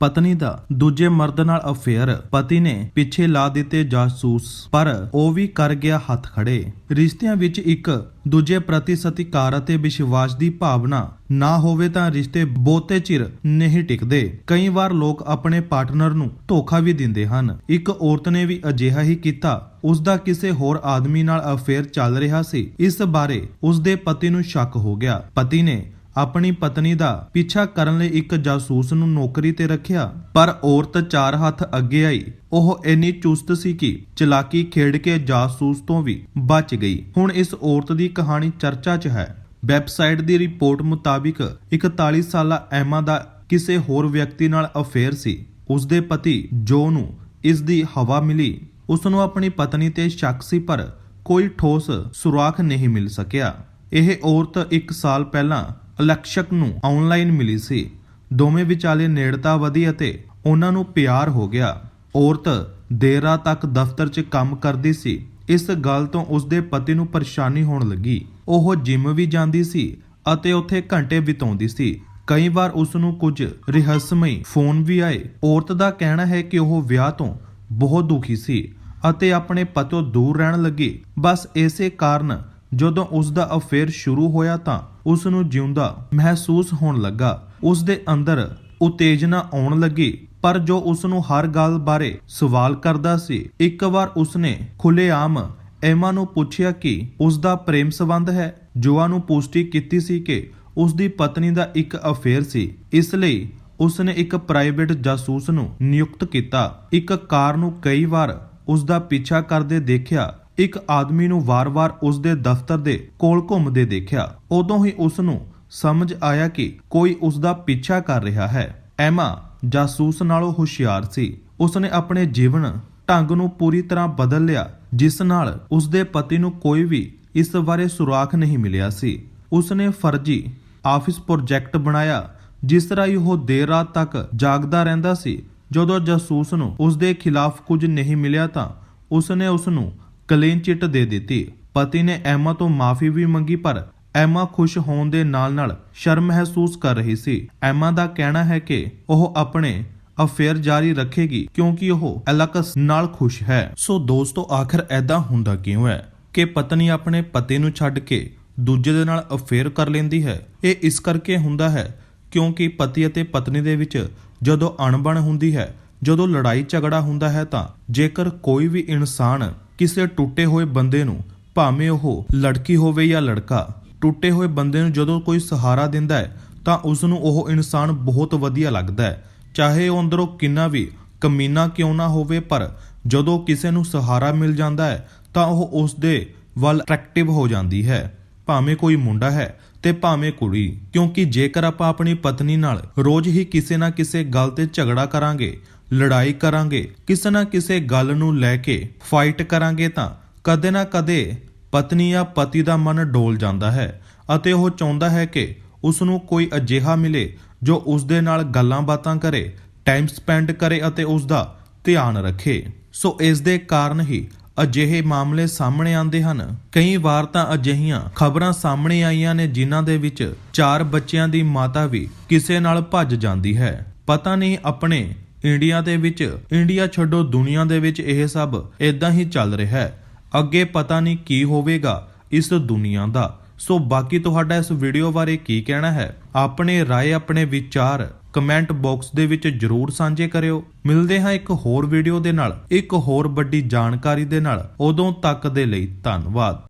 ਪਤਨੀ ਦਾ ਦੂਜੇ ਮਰਦ ਨਾਲ ਅਫੇਅਰ ਪਤੀ ਨੇ ਪਿੱਛੇ ਲਾ ਦਿੱਤੇ ਜਾਸੂਸ, ਪਰ ਉਹ ਵੀ ਕਰ ਗਿਆ ਹੱਥ ਖੜੇ। ਰਿਸ਼ਤਿਆਂ ਵਿੱਚ ਇੱਕ ਦੂਜੇ ਪ੍ਰਤੀ ਸਤਿਕਾਰ ਅਤੇ ਵਿਸ਼ਵਾਸ ਦੀ ਭਾਵਨਾ ਨਾ ਹੋਵੇ ਤਾਂ ਰਿਸ਼ਤੇ ਬਹੁਤੇ ਚਿਰ ਨਹੀਂ ਟਿਕਦੇ। ਕਈ ਵਾਰ ਲੋਕ ਆਪਣੇ ਪਾਰਟਨਰ ਨੂੰ ਧੋਖਾ ਵੀ ਦਿੰਦੇ ਹਨ। ਇੱਕ ਔਰਤ ਨੇ ਵੀ ਅਜਿਹਾ ਹੀ ਕੀਤਾ। ਉਸ ਦਾ ਕਿਸੇ ਹੋਰ ਆਦਮੀ ਨਾਲ ਅਫੇਅਰ ਚੱਲ ਰਿਹਾ ਸੀ। ਇਸ ਬਾਰੇ ਉਸ ਦੇ ਪਤੀ ਨੂੰ ਸ਼ੱਕ ਹੋ ਗਿਆ। ਪਤੀ ਨੇ ਆਪਣੀ ਪਤਨੀ ਦਾ ਪਿੱਛਾ ਕਰਨ ਲਈ ਇੱਕ ਜਾਸੂਸ ਨੂੰ ਨੌਕਰੀ ਤੇ ਰੱਖਿਆ, ਪਰ ਔਰਤ ਚਾਰ ਹੱਥ ਅੱਗੇ ਆਈ। ਉਹ ਇੰਨੀ ਚੁਸਤ ਸੀ ਕਿ ਚਲਾਕੀ ਖੇਡ ਕੇ ਜਾਸੂਸ ਤੋਂ ਵੀ ਬਚ ਗਈ। ਹੁਣ ਇਸ ਔਰਤ ਦੀ ਕਹਾਣੀ ਚਰਚਾ 'ਚ ਹੈ। ਵੈਬਸਾਈਟ ਦੀ ਰਿਪੋਰਟ ਮੁਤਾਬਿਕ 41 ਸਾਲਾ ਐਮਾ ਦਾ ਕਿਸੇ ਹੋਰ ਵਿਅਕਤੀ ਨਾਲ ਅਫੇਅਰ ਸੀ। ਉਸ ਦੇ ਪਤੀ ਜੋ ਨੂੰ ਇਸ ਦੀ ਹਵਾ ਮਿਲੀ, ਉਸ ਨੂੰ ਆਪਣੀ ਪਤਨੀ ਤੇ ਸ਼ੱਕ ਸੀ, ਪਰ ਕੋਈ ਠੋਸ ਸੁਰਾਖ ਨਹੀਂ ਮਿਲ ਸਕਿਆ। ਇਹ ਔਰਤ 1 ਸਾਲ ਪਹਿਲਾਂ ਅਲੈਕਸ਼ਕ ਨੂੰ ਆਨਲਾਈਨ ਮਿਲੀ ਸੀ। ਦੋਵੇਂ ਵਿਚਾਲੇ ਨੇੜਤਾ ਵਧੀ ਅਤੇ ਉਹਨਾਂ ਨੂੰ ਪਿਆਰ ਹੋ ਗਿਆ। ਔਰਤ ਦੇਰ ਰਾਤ ਤੱਕ ਦਫ਼ਤਰ 'ਚ ਕੰਮ ਕਰਦੀ ਸੀ। ਇਸ ਗੱਲ ਤੋਂ ਉਸ ਪਤੀ ਨੂੰ ਪਰੇਸ਼ਾਨੀ ਹੋਣ ਲੱਗੀ। ਉਹ ਜਿਮ ਵੀ ਜਾਂਦੀ ਸੀ ਅਤੇ ਉੱਥੇ ਘੰਟੇ ਬਿਤਾਉਂਦੀ ਸੀ। ਕਈ ਵਾਰ ਉਸ ਨੂੰ ਕੁਝ ਰਹੱਸਮਈ ਫੋਨ ਵੀ ਆਏ। ਔਰਤ ਦਾ ਕਹਿਣਾ ਹੈ ਕਿ ਉਹ ਵਿਆਹ ਤੋਂ ਬਹੁਤ ਦੁਖੀ ਸੀ ਅਤੇ ਆਪਣੇ ਪਤੋਂ ਦੂਰ ਰਹਿਣ ਲੱਗੀ। ਬਸ ਇਸੇ ਕਾਰਨ ਜਦੋਂ ਉਸ ਦਾ ਅਫੇਅਰ ਸ਼ੁਰੂ ਹੋਇਆ ਤਾਂ ਉਸ ਨੂੰ ਜਿਉਂਦਾ ਮਹਿਸੂਸ ਹੋਣ ਲੱਗਾ। ਉਸ ਦੇ ਅੰਦਰ ਉਤੇਜਨਾ ਆਉਣ ਲੱਗੀ, ਪਰ ਜੋ ਉਸ ਨੂੰ ਹਰ ਗੱਲ ਬਾਰੇ ਸਵਾਲ ਕਰਦਾ ਸੀ, ਇੱਕ ਵਾਰ ਉਸ ਨੇ ਖੁੱਲੇਆਮ ਐਮਾ ਨੂੰ ਪੁੱਛਿਆ ਕਿ ਉਸ ਦਾ ਪ੍ਰੇਮ ਸੰਬੰਧ ਹੈ। ਜੋਆ ਨੂੰ ਪੁਸ਼ਟੀ ਕੀਤੀ ਸੀ ਕਿ ਉਸ ਦੀ ਪਤਨੀ ਦਾ ਇੱਕ ਅਫੇਅਰ ਸੀ। ਇਸ ਲਈ ਉਸ ਨੇ ਇੱਕ ਪ੍ਰਾਈਵੇਟ ਜਾਸੂਸ ਨੂੰ ਨਿਯੁਕਤ ਕੀਤਾ। ਇੱਕ ਕਾਰ ਨੂੰ ਕਈ ਵਾਰ ਉਸ ਦਾ ਪਿੱਛਾ ਕਰਦੇ ਦੇਖਿਆ ਇੱਕ ਆਦਮੀ ਨੂੰ ਵਾਰ-ਵਾਰ ਉਸ ਦੇ ਦਫ਼ਤਰ ਦੇ ਕੋਲ ਘੁੰਮਦੇ ਦੇਖਿਆ। ਉਦੋਂ ਹੀ ਉਸ ਨੂੰ ਸਮਝ ਆਇਆ ਕਿ ਕੋਈ ਉਸ ਦਾ ਪਿੱਛਾ ਕਰ ਰਿਹਾ ਹੈ। ਐਮਾ ਜਾਸੂਸ ਨਾਲੋਂ ਹੁਸ਼ਿਆਰ ਸੀ। ਉਸਨੇ ਆਪਣੇ ਜੀਵਨ ਢੰਗ ਨੂੰ ਪੂਰੀ ਤਰ੍ਹਾਂ ਬਦਲ ਲਿਆ, ਜਿਸ ਨਾਲ ਉਸਦੇ ਪਤੀ ਨੂੰ ਕੋਈ ਵੀ ਇਸ ਬਾਰੇ ਸੁਰਾਖ ਨਹੀਂ ਮਿਲਿਆ ਸੀ। ਉਸਨੇ ਫਰਜ਼ੀ ਆਫਿਸ ਪ੍ਰੋਜੈਕਟ ਬਣਾਇਆ, ਜਿਸ ਰਾਹੀਂ ਉਹ ਦੇਰ ਰਾਤ ਤੱਕ ਜਾਗਦਾ ਰਹਿੰਦਾ ਸੀ। ਜਦੋਂ ਜਾਸੂਸ ਨੂੰ ਉਸਦੇ ਖਿਲਾਫ ਕੁਝ ਨਹੀਂ ਮਿਲਿਆ ਤਾਂ ਉਸਨੇ ਉਸ ਨੂੰ ਕਲੀਨ ਚਿੱਟ ਦੇ ਦਿੱਤੀ। ਪਤੀ ਨੇ ਐਮਾ ਤੋਂ ਮਾਫੀ ਵੀ ਮੰਗੀ, ਪਰ ਐਮਾ ਖੁਸ਼ ਹੋਣ ਦੇ ਨਾਲ-ਨਾਲ ਸ਼ਰਮ ਮਹਿਸੂਸ ਕਰ ਰਹੀ ਸੀ। ਐਮਾ ਦਾ ਕਹਿਣਾ ਹੈ ਕਿ ਉਹ ਆਪਣੇ ਅਫੇਅਰ ਜਾਰੀ ਰੱਖੇਗੀ, ਕਿਉਂਕਿ ਉਹ ਐਲਕਸ ਨਾਲ ਖੁਸ਼ ਹੈ। ਸੋ ਦੋਸਤੋ, ਆਖਰ ਐਦਾਂ ਹੁੰਦਾ ਕਿਉਂ ਹੈ ਕਿ ਪਤਨੀ ਆਪਣੇ ਪਤੀ ਨੂੰ ਛੱਡ ਕੇ ਦੂਜੇ ਦੇ ਨਾਲ ਅਫੇਅਰ ਕਰ ਲੈਂਦੀ ਹੈ? ਇਹ ਇਸ ਕਰਕੇ ਹੁੰਦਾ ਹੈ ਕਿਉਂਕਿ ਪਤੀ ਅਤੇ ਪਤਨੀ ਦੇ ਵਿੱਚ ਜਦੋਂ ਅਣਬਣ ਹੁੰਦੀ ਹੈ, ਜਦੋਂ ਲੜਾਈ ਝਗੜਾ ਹੁੰਦਾ ਹੈ, ਤਾਂ ਜੇਕਰ ਕੋਈ ਵੀ ਇਨਸਾਨ ਕਿਸੇ ਟੁੱਟੇ ਹੋਏ ਬੰਦੇ ਨੂੰ, ਭਾਵੇਂ ਉਹ ਲੜਕੀ ਹੋਵੇ ਜਾਂ ਲੜਕਾ, ਟੁੱਟੇ ਹੋਏ ਬੰਦੇ ਨੂੰ ਜਦੋਂ ਕੋਈ ਸਹਾਰਾ ਦਿੰਦਾ ਹੈ, ਤਾਂ ਉਸ ਨੂੰ ਉਹ ਇਨਸਾਨ ਬਹੁਤ ਵਧੀਆ ਲੱਗਦਾ ਹੈ। ਚਾਹੇ ਉਹ ਅੰਦਰੋਂ ਕਿੰਨਾ ਵੀ ਕਮੀਨਾ ਕਿਉਂ ਨਾ ਹੋਵੇ, ਪਰ ਜਦੋਂ ਕਿਸੇ ਨੂੰ ਸਹਾਰਾ ਮਿਲ ਜਾਂਦਾ ਹੈ, ਤਾਂ ਉਹ ਉਸ ਦੇ ਵੱਲ ਅਟਰੈਕਟਿਵ ਹੋ ਜਾਂਦੀ ਹੈ। ਭਾਵੇਂ ਕੋਈ ਮੁੰਡਾ ਹੈ ਤੇ ਭਾਵੇਂ ਕੁੜੀ, ਕਿਉਂਕਿ ਜੇਕਰ ਆਪਾਂ ਆਪਣੀ ਪਤਨੀ ਨਾਲ ਰੋਜ਼ ਹੀ ਕਿਸੇ ਨਾ ਕਿਸੇ ਗੱਲ ਤੇ ਝਗੜਾ ਕਰਾਂਗੇ ਲੜਾਈ ਕਰਾਂਗੇ, ਕਿਸੇ ਨਾ ਕਿਸੇ ਗੱਲ ਨੂੰ ਲੈ ਕੇ ਫਾਈਟ ਕਰਾਂਗੇ ਤਾਂ ਕਦੇ ਨਾ ਕਦੇ ਪਤਨੀ ਜਾਂ ਪਤੀ ਦਾ ਮਨ ਡੋਲ ਜਾਂਦਾ ਹੈ ਅਤੇ ਉਹ ਚਾਹੁੰਦਾ ਹੈ ਕਿ ਉਸ ਨੂੰ ਕੋਈ ਅਜਿਹਾ ਮਿਲੇ ਜੋ ਉਸ ਦੇ ਨਾਲ ਗੱਲਾਂ ਬਾਤਾਂ ਕਰੇ ਟਾਈਮ ਸਪੈਂਡ ਕਰੇ ਅਤੇ ਉਸ ਦਾ ਧਿਆਨ ਰੱਖੇ। ਸੋ ਇਸ ਦੇ ਕਾਰਨ ਹੀ ਅਜਿਹੇ ਮਾਮਲੇ ਸਾਹਮਣੇ ਆਉਂਦੇ ਹਨ। ਕਈ ਵਾਰ ਤਾਂ ਅਜਿਹੀਆਂ ਖਬਰਾਂ ਸਾਹਮਣੇ ਆਈਆਂ ਨੇ ਜਿਨ੍ਹਾਂ ਦੇ ਵਿੱਚ ਚਾਰ ਬੱਚਿਆਂ ਦੀ ਮਾਤਾ ਵੀ ਕਿਸੇ ਨਾਲ ਭੱਜ ਜਾਂਦੀ ਹੈ। ਪਤਾ ਨਹੀਂ ਆਪਣੇ ਇੰਡੀਆ ਦੇ ਵਿੱਚ, ਇੰਡੀਆ ਛੱਡੋ ਦੁਨੀਆ ਦੇ ਵਿੱਚ ਇਹ ਸਭ ਇਦਾਂ ਹੀ ਚੱਲ ਰਿਹਾ ਹੈ। ਅੱਗੇ ਪਤਾ ਨਹੀਂ ਕੀ ਹੋਵੇਗਾ ਇਸ ਦੁਨੀਆ ਦਾ। ਸੋ ਬਾਕੀ ਤੁਹਾਡਾ ਇਸ ਵੀਡੀਓ ਬਾਰੇ ਕੀ ਕਹਿਣਾ ਹੈ, ਆਪਣੇ ਰਾਏ, ਆਪਣੇ ਵਿਚਾਰ ਕਮੈਂਟ ਬਾਕਸ ਦੇ ਵਿੱਚ ਜਰੂਰ ਸਾਂਝੇ ਕਰਿਓ। ਮਿਲਦੇ ਹਾਂ ਇੱਕ ਹੋਰ ਵੀਡੀਓ ਦੇ ਨਾਲ, ਇੱਕ ਹੋਰ ਵੱਡੀ ਜਾਣਕਾਰੀ ਦੇ ਨਾਲ। ਉਦੋਂ ਤੱਕ ਦੇ ਲਈ ਧੰਨਵਾਦ।